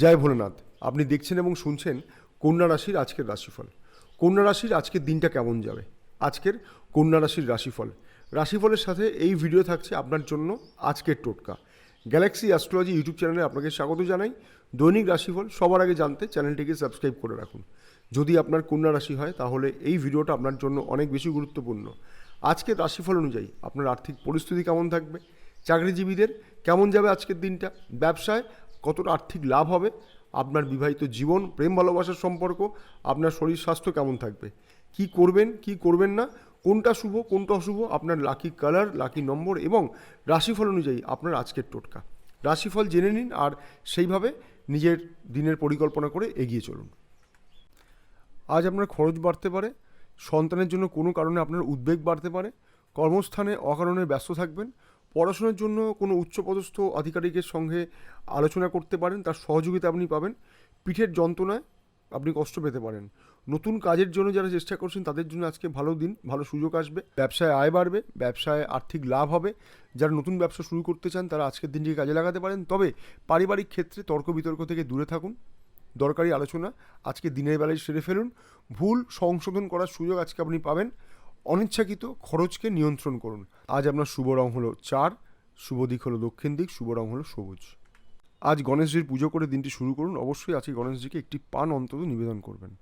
জয় ভোলেনাথ। আপনি দেখছেন এবং শুনছেন কন্যা রাশির আজকের রাশিফল। কন্যা রাশির আজকের দিনটা কেমন যাবে? আজকের কন্যা রাশির রাশিফল। রাশিফলের সাথে এই ভিডিও থাকছে আপনার জন্য আজকের টোটকা। গ্যালাক্সি অ্যাস্ট্রোলজি ইউটিউব চ্যানেলে আপনাকে স্বাগত জানাই। দৈনিক রাশিফল সবার আগে জানতে চ্যানেলটিকে সাবস্ক্রাইব করে রাখুন। যদি আপনার কন্যা রাশি হয়, তাহলে এই ভিডিওটা আপনার জন্য অনেক বেশি গুরুত্বপূর্ণ। আজকের রাশিফল অনুযায়ী আপনার আর্থিক পরিস্থিতি কেমন থাকবে? চাকরিজীবীদের কেমন যাবে আজকের দিনটা? ব্যবসায় কতটা আর্থিক লাভ হবে, আপনার বিবাহিত জীবন, প্রেম ভালোবাসার সম্পর্ক, আপনার শরীর স্বাস্থ্য কেমন থাকবে, কি করবেন কি করবেন না, কোনটা শুভ, কোনটা অশুভ, আপনার লাকি কালার লাকি নম্বর এবং রাশিফল অনুযায়ী আপনার আজকের টোটকা। রাশিফল জেনে নিন আর সেইভাবে নিজের দিনের পরিকল্পনা করে এগিয়ে চলুন। আজ আপনার খরচ বাড়তে পারে, সন্তানের জন্য কোনো কারণে আপনার উদ্বেগ বাড়তে পারে, কর্মস্থানে অকারণে ব্যস্ত থাকবেন পড়াশোনার জন্য কোনো উচ্চপদস্থ আধিকারিকের সঙ্গে আলোচনা করতে পারেন, তার সহযোগিতা আপনি পাবেন। পিঠের যন্ত্রণায় আপনি কষ্ট পেতে পারেন। নতুন কাজের জন্য যারা চেষ্টা করছেন, তাদের জন্য আজকে ভালো দিন, ভালো সুযোগ আসবে। ব্যবসায় আয় বাড়বে, ব্যবসায় আর্থিক লাভ হবে। যারা নতুন ব্যবসা শুরু করতে চান, তারা আজকের দিনটিকে কাজে লাগাতে পারেন। তবে পারিবারিক ক্ষেত্রে তর্ক বিতর্ক থেকে দূরে থাকুন। দরকারি আলোচনা আজকে দিনের বেলায় সেরে ফেলুন। ভুল সংশোধন করার সুযোগ আজকে আপনি পাবেন। অনিচ্ছাকৃত খরচকে নিয়ন্ত্রণ করুন। আজ আপনার শুভ রং হলো চার, শুভ দিক হলো দক্ষিণ দিক, শুভ রং হলো সবুজ। আজ গণেশজির পুজো করে দিনটি শুরু করুন। অবশ্যই আজকে গণেশজিকে একটি পান অন্তত নিবেদন করবেন।